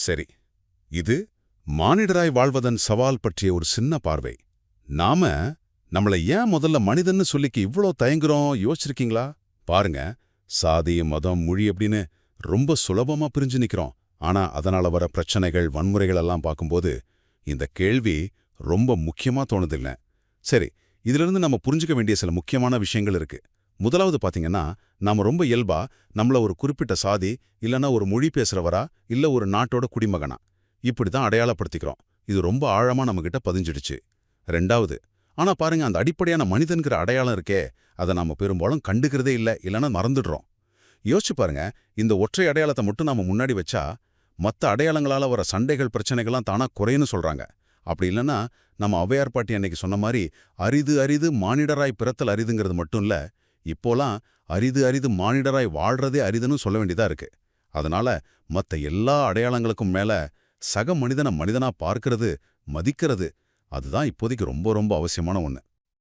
சரி இது மானிடராய் வாழ்வதன் சவால் பற்றிய ஒரு சின்ன பார்வை. நாம நம்மள ஏன் முதல்ல மனிதன்னு சொல்லிக்க இவ்ளோ தயங்குறோம்? யோசிச்சிருக்கீங்களா? பாருங்க சாதி மதம் மொழி அப்படின்னு ரொம்ப சுலபமா பிரிஞ்சு நிக்கிறோம். ஆனா அதனால வர பிரச்சனைகள் வன்முறைகள் எல்லாம் பார்க்கும்போது இந்த கேள்வி ரொம்ப முக்கியமா தோணுதில்ல. சரி இதிலிருந்து நம்ம புரிஞ்சுக்க வேண்டிய சில முக்கியமான விஷயங்கள் இருக்கு. முதலாவது பாத்தீங்கன்னா நாம ரொம்ப இயல்பா நம்மள ஒரு குறிப்பிட்ட சாதி இல்லனா ஒரு மொழி பேசுறவரா இல்ல ஒரு நாட்டோட குடிமகனா? இப்படி தான் அடையாளப்படுத்திக்கிறோம். இது ரொம்ப ஆழமா நம்மகிட்ட பதிஞ்சிடுச்சு. ரெண்டாவது ஆனா பாருங்க அந்த அடிப்படையான மனிதன்கிற அடையாளம் இருக்கே அதை நாம பெரும்பாலும் கண்டுக்கிறதே இல்ல இல்லனா மறந்துடுறோம். யோசிச்சு பாருங்க இந்த ஒற்றை அடையாளத்தை மட்டும் நாம முன்னாடி வச்சா மத்த அடையாளங்களால வர சண்டைகள் பிரச்சனைகள்லாம் தானா குறையுன்னு சொல்றாங்க. அப்படி இல்லைன்னா நம்ம அவையார் பாட்டி அன்னைக்கு சொன்ன மாதிரி அரிது அரிது மானிடராய் பிறத்தல் அரிதுங்கிறது மட்டும் இல்ல இப்போலாம் அரிது அரிது மானிடராய் வாழ்றதே அரிதுன்னு சொல்ல வேண்டியதா இருக்கு. அதனால மத்த எல்லா அடையாளங்களுக்கும் மேல சக மனிதனை மனிதனா பார்க்கறது மதிக்கிறது அதுதான் இப்போதைக்கு ரொம்ப ரொம்ப அவசியமான ஒன்று